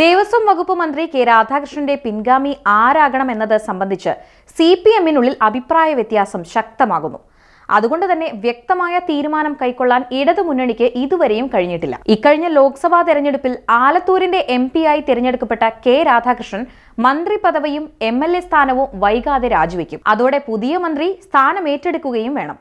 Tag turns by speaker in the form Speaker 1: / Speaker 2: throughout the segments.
Speaker 1: ദേവസ്വം വകുപ്പ് മന്ത്രി കെ രാധാകൃഷ്ണന്റെ പിൻഗാമി ആരാകണം എന്നത് സംബന്ധിച്ച് സി പി എമ്മിനുള്ളിൽ അഭിപ്രായ വ്യത്യാസം ശക്തമാകുന്നു. അതുകൊണ്ട് തന്നെ വ്യക്തമായ തീരുമാനം കൈക്കൊള്ളാൻ ഇടതു മുന്നണിക്ക് ഇതുവരെയും കഴിഞ്ഞിട്ടില്ല. ഇക്കഴിഞ്ഞ ലോക്സഭാ തെരഞ്ഞെടുപ്പിൽ ആലത്തൂരിന്റെ എം ആയി തിരഞ്ഞെടുക്കപ്പെട്ട കെ രാധാകൃഷ്ണൻ മന്ത്രി പദവിയും എം സ്ഥാനവും വൈകാതെ രാജിവെക്കും. അതോടെ പുതിയ മന്ത്രി സ്ഥാനം ഏറ്റെടുക്കുകയും വേണം.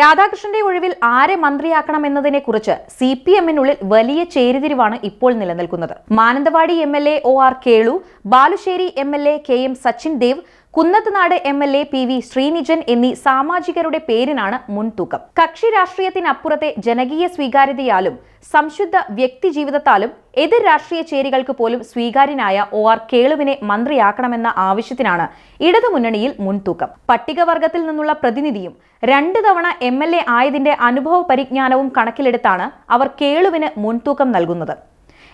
Speaker 1: രാധാകൃഷ്ണന്റെ ഒഴിവിൽ ആരെ മന്ത്രിയാക്കണം എന്നതിനെ കുറിച്ച് സി പി എമ്മിനുള്ളിൽ വലിയ ചേരിതിരിവാണ് ഇപ്പോൾ നിലനിൽക്കുന്നത്. Mananthavady M L A O R Kelu Balussery M L A K M Sachin Dev Kunnathunad M L A P V Sreenijan എന്നീ സാമാജികരുടെ പേരിനാണ് മുൻതൂക്കം. കക്ഷി രാഷ്ട്രീയത്തിനപ്പുറത്തെ ജനകീയ സ്വീകാര്യതയാലും സംശുദ്ധ വ്യക്തി ജീവിതത്താലും എതിർ രാഷ്ട്രീയ ചേരികൾക്ക് പോലും സ്വീകാര്യനായ ഒ ആർ കേളുവിനെ മന്ത്രിയാക്കണമെന്ന ആവശ്യത്തിനാണ് ഇടതുമുന്നണിയിൽ മുൻതൂക്കം. പട്ടികവർഗത്തിൽ നിന്നുള്ള പ്രതിനിധിയും രണ്ട് തവണ എം എൽ എ ആയതിന്റെ അനുഭവ പരിജ്ഞാനവും കണക്കിലെടുത്താണ് അവർ കേളുവിന് മുൻതൂക്കം നൽകുന്നത്.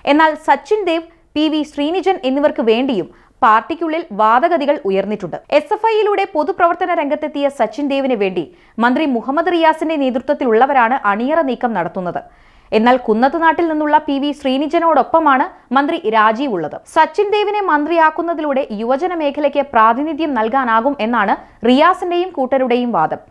Speaker 1: എന്നാൽ സച്ചിൻ ദേവ് പി വി ശ്രീനിജൻ എന്നിവർക്ക് വേണ്ടിയും പാർട്ടിക്കുള്ളിൽ വാദഗതികൾ ഉയർന്നിട്ടുണ്ട്. എസ് എഫ് ഐയിലൂടെ പൊതുപ്രവർത്തന രംഗത്തെത്തിയ സച്ചിൻ ദേവിന് വേണ്ടി മന്ത്രി മുഹമ്മദ് റിയാസിന്റെ നേതൃത്വത്തിലുള്ളവരാണ് അണിയറ നീക്കം നടത്തുന്നത്. എന്നാൽ കുന്നത്തുനാട്ടിൽ നിന്നുള്ള പി വി ശ്രീനിജനോടൊപ്പമാണ് മന്ത്രി രാജീവ് ഉള്ളത്. സച്ചിൻ ദേവിനെ മന്ത്രിയാക്കുന്നതിലൂടെ യുവജന മേഖലയ്ക്ക് പ്രാതിനിധ്യം നൽകാനാകും എന്നാണ് റിയാസിന്റെയും കൂട്ടരുടെയും വാദം.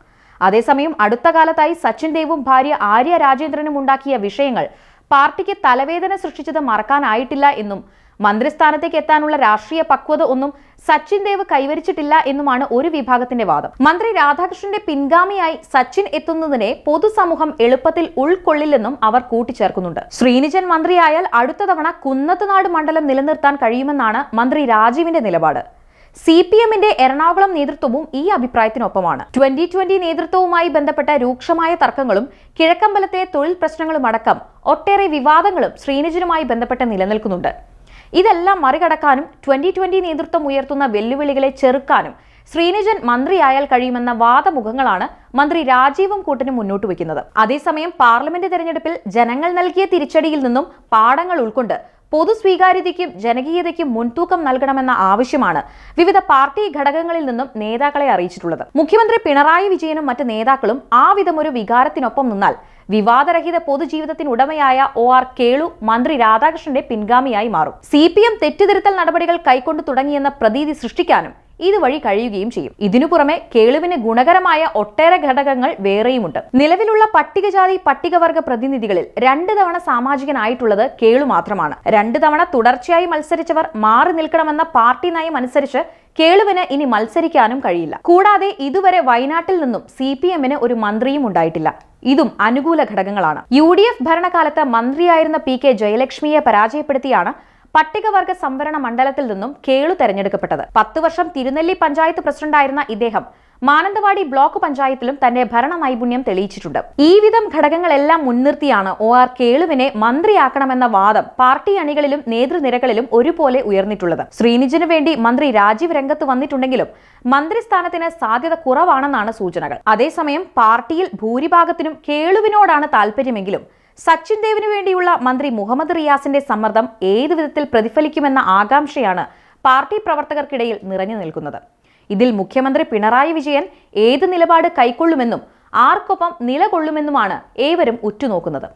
Speaker 1: അതേസമയം അടുത്ത കാലത്തായി സച്ചിൻ ദേവും ഭാര്യ ആര്യ രാജേന്ദ്രനും ഉണ്ടാക്കിയ വിഷയങ്ങൾ പാർട്ടിക്ക് തലവേദന സൃഷ്ടിച്ചത് മറക്കാനായിട്ടില്ല എന്നും മന്ത്രിസ്ഥാനത്തേക്ക് എത്താനുള്ള രാഷ്ട്രീയ പക്വത ഒന്നും സച്ചിൻ ദേവ് കൈവരിച്ചിട്ടില്ല എന്നുമാണ് ഒരു വിഭാഗത്തിന്റെ വാദം. മന്ത്രി രാധാകൃഷ്ണന്റെ പിൻഗാമിയായി സച്ചിൻ എത്തുന്നതിനെ പൊതുസമൂഹം എളുപ്പത്തിൽ ഉൾക്കൊള്ളില്ലെന്നും അവർ കൂട്ടിച്ചേർക്കുന്നുണ്ട്. ശ്രീനിജൻ മന്ത്രിയായാൽ അടുത്ത തവണ കുന്നത്തുനാട് മണ്ഡലം നിലനിർത്താൻ കഴിയുമെന്നാണ് മന്ത്രി രാജീവിന്റെ നിലപാട്. സി പി എമ്മിന്റെ എറണാകുളം നേതൃത്വവും ഈ അഭിപ്രായത്തിനൊപ്പമാണ്. ട്വന്റി ട്വന്റി നേതൃത്വവുമായി ബന്ധപ്പെട്ട രൂക്ഷമായ തർക്കങ്ങളും കിഴക്കമ്പലത്തെ തൊഴിൽ പ്രശ്നങ്ങളും അടക്കം ഒട്ടേറെ വിവാദങ്ങളും ശ്രീനിജനുമായി ബന്ധപ്പെട്ട് നിലനിൽക്കുന്നുണ്ട്. ഇതെല്ലാം മറികടക്കാനും ട്വന്റി ട്വന്റി നേതൃത്വം ഉയർത്തുന്ന വെല്ലുവിളികളെ ചെറുക്കാനും ശ്രീനിജൻ മന്ത്രിയായാൽ കഴിയുമെന്ന വാദമുഖങ്ങളാണ് മന്ത്രി രാജീവും കൂട്ടിന് മുന്നോട്ട് വയ്ക്കുന്നത്. അതേസമയം പാർലമെന്റ് തെരഞ്ഞെടുപ്പിൽ ജനങ്ങൾ നൽകിയ തിരിച്ചടിയിൽ നിന്നും പാഠങ്ങൾ ഉൾക്കൊണ്ട് പൊതു സ്വീകാര്യതയ്ക്കും ജനകീയതയ്ക്കും മുൻതൂക്കം നൽകണമെന്ന ആവശ്യമാണ് വിവിധ പാർട്ടി ഘടകങ്ങളിൽ നിന്നും നേതാക്കളെ അറിയിച്ചിട്ടുള്ളത്. മുഖ്യമന്ത്രി പിണറായി വിജയനും മറ്റ് നേതാക്കളും ആ വിധമൊരു വികാരത്തിനൊപ്പം നിന്നാൽ വിവാദരഹിത പൊതുജീവിതത്തിനുടമയായ ഒ ആർ കേളു മന്ത്രി രാധാകൃഷ്ണന്റെ പിൻഗാമിയായി മാറും. സി പി എം തെറ്റുതിരുത്തൽ നടപടികൾ കൈക്കൊണ്ടു തുടങ്ങിയെന്ന പ്രതീതി സൃഷ്ടിക്കാനും ഇതുവഴി കഴിയുകയും ചെയ്യും. ഇതിനു പുറമെ കേളുവിന് ഗുണകരമായ ഒട്ടേറെ ഘടകങ്ങൾ വേറെയുമുണ്ട്. നിലവിലുള്ള പട്ടികജാതി പട്ടികവർഗ പ്രതിനിധികളിൽ രണ്ട് തവണ സാമാജികനായിട്ടുള്ളത് കേളു മാത്രമാണ്. രണ്ട് തവണ തുടർച്ചയായി മത്സരിച്ചവർ മാറി നിൽക്കണമെന്ന പാർട്ടി നയം അനുസരിച്ച് കേളുവിന് ഇനി മത്സരിക്കാനും കഴിയില്ല. കൂടാതെ ഇതുവരെ വയനാട്ടിൽ നിന്നും സി പി എമ്മിന് ഒരു മന്ത്രിയും ഉണ്ടായിട്ടില്ല. ഇതും അനുകൂല ഘടകങ്ങളാണ്. യു ഡി എഫ് ഭരണകാലത്ത് മന്ത്രിയായിരുന്ന പി കെ ജയലക്ഷ്മിയെ പരാജയപ്പെടുത്തിയാണ് പട്ടികവർഗ സംവരണ മണ്ഡലത്തിൽ നിന്നും കേളു തെരഞ്ഞെടുക്കപ്പെട്ടത്. പത്ത് വർഷം തിരുനെല്ലി പഞ്ചായത്ത് പ്രസിഡന്റായിരുന്ന ഇദ്ദേഹം മാനന്തവാടി ബ്ലോക്ക് പഞ്ചായത്തിലും തന്റെ ഭരണ നൈപുണ്യം തെളിയിച്ചിട്ടുണ്ട്. ഈ വിധം ഘടകങ്ങളെല്ലാം മുൻനിർത്തിയാണ് ഒ ആർ കേളുവിനെ മന്ത്രിയാക്കണമെന്ന വാദം പാർട്ടി അണികളിലും നേതൃനിരകളിലും ഒരുപോലെ ഉയർന്നിട്ടുള്ളത്. ശ്രീനിജിനു വേണ്ടി മന്ത്രി രാജീവ് രംഗത്ത് വന്നിട്ടുണ്ടെങ്കിലും മന്ത്രിസ്ഥാനത്തിന് സാധ്യത കുറവാണെന്നാണ് സൂചനകൾ. അതേസമയം പാർട്ടിയിൽ ഭൂരിഭാഗത്തിനും കേളുവിനോടാണ് താല്പര്യമെങ്കിലും സച്ചിൻ ദേവിന് വേണ്ടിയുള്ള മന്ത്രി മുഹമ്മദ് റിയാസിന്റെ സമ്മർദ്ദം ഏതു വിധത്തിൽ പ്രതിഫലിക്കുമെന്ന ആകാംക്ഷയാണ് പാർട്ടി പ്രവർത്തകർക്കിടയിൽ നിറഞ്ഞു നിൽക്കുന്നത്. ഇതിൽ മുഖ്യമന്ത്രി പിണറായി വിജയൻ ഏത് നിലപാട് കൈക്കൊള്ളുമെന്നും ആർക്കൊപ്പം നിലകൊള്ളുമെന്നുമാണ് ഏവരും ഉറ്റുനോക്കുന്നത്.